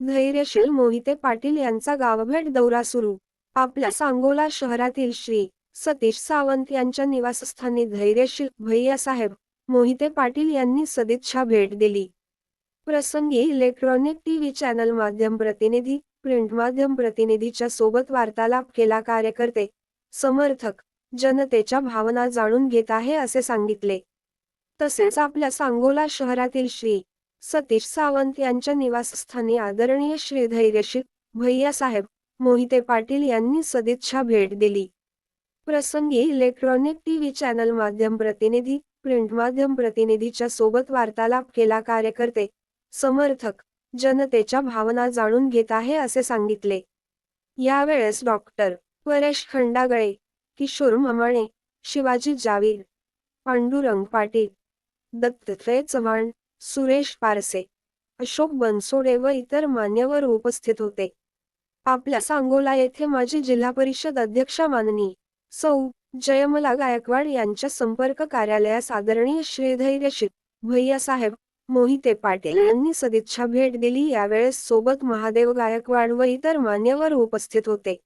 धैर्यशील मोहिते पाटील यांचा गावभेट दौरा सुरू. आपल्या सांगोला शहरातील श्री सतीश सावंत यांच्या निवासस्थानी धैर्यशील भैयासाहेब मोहिते पाटील यांनी सदिच्छा भेट दिली. प्रसंगी इलेक्ट्रॉनिक टीव्ही चॅनल माध्यम प्रतिनिधी प्रिंट माध्यम प्रतिनिधीच्या सोबत वार्तालाप केला कार्यकर्ते समर्थक जनतेच्या भावना जाणून घेत आहे असे सांगितले. तसेच आपल्या सांगोला शहरातील श्री सतीश सावंत यांच्या निवासस्थानी आदरणीय श्री धैर्यशील भैयासाहेब मोहिते पाटील यांनी सदिच्छा भेट दिली. प्रसंगी इलेक्ट्रॉनिक टीव्ही चॅनल माध्यम प्रतिनिधी प्रिंट माध्यम प्रतिनिधीच्या सोबत वार्तालाप केला कार्यकर्ते समर्थक जनतेच्या भावना जाणून घेत आहे असे सांगितले. यावेळेस डॉक्टर परेश खंडागळे किशोर ममाणे शिवाजी जावीर पांडुरंग पाटील दत्तत्रय चव्हाण सुरेश पारसे अशोक बनसोडे व इतर मान्यवर उपस्थित होते. आपल्या सांगोला येथे माजी जिल्हा परिषद अध्यक्षा माननी सौ. जयमला गायकवाड यांच्या संपर्क कार्यालयास आदरणीय श्रीधैर्यशील भैयासाहेब मोहिते पाटील यांनी सदिच्छा भेट दिली. यावेळेस सोबत महादेव गायकवाड व इतर मान्यवर उपस्थित होते.